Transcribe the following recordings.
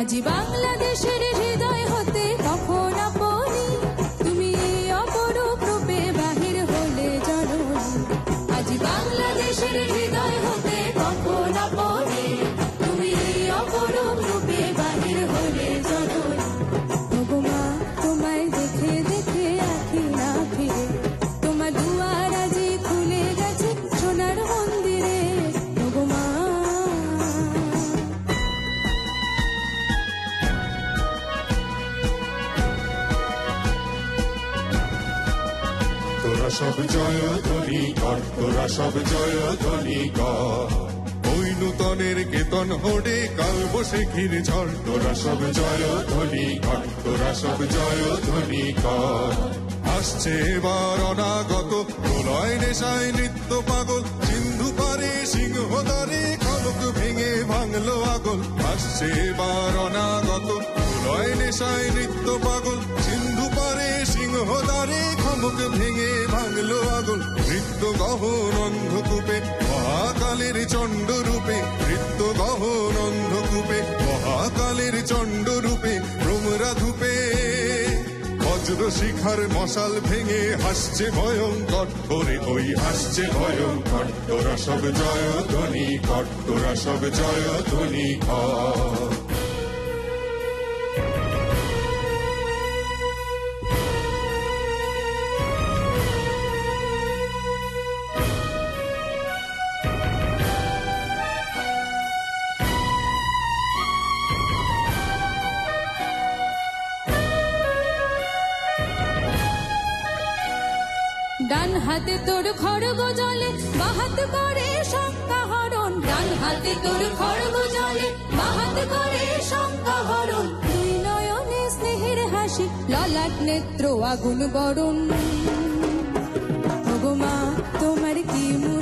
마지막 সব জয় ধ্বনি কর, তোরা সব জয় ধ্বনি কর। ওই নূতনের কেতন হোডে কাল বসে ঘির ঝড়, তোরা সব জয় ধ্বনি কর, তোরা সব জয় ধ্বনি কর। আসছে এবার অনাগত, প্রলয় নেশায় নৃত্য পাগল, সিন্ধু পারে সিংহ দ্বারে কলক ভেঙে ভাঙলো আগল। আসছে এবার অনাগত, প্রলয় নেশায় নৃত্য পাগল সিংহ খমক ভেঙে ভাঙলো আগল নৃত্য গহন অন্ধকূপে, মহাকালের চণ্ড রূপে, নৃত্য গহন অন্ধকূপে, মহাকালের চণ্ড রূপে ভ্রমরা ধূপে। বজ্র শিখার মশাল ভেঙে হাসছে ভয়ঙ্কর ওরে ওই হাসছে ভয়ঙ্কর। তোরা সব জয় ধ্বনি কর, তোরা সব জয় ধ্বনি কর। ডান হাতে তোর খড়গ জলে, বাহাত করে শঙ্কা হরণ। ডান হাতে তোর খড়গ জলে, বাহাত করে শঙ্কা হরণ। দুই নয়নে স্নেহের হাসি, ললাট নেত্র আগুন বরণ। ভগমা তোমার কি মূরতি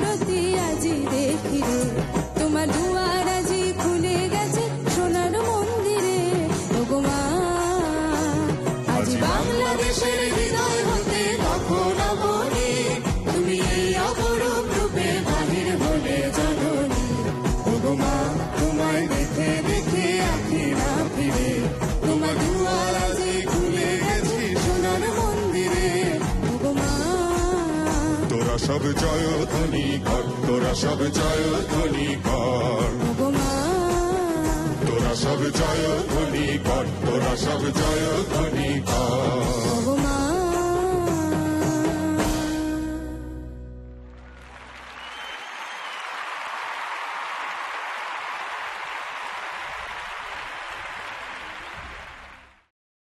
সব জয় ধ্বনি কর তোরা সব জয় ধ্বনি কর। তোরা সব জয় ধ্বনি কর তোরা সব জয় ধ্বনি কর।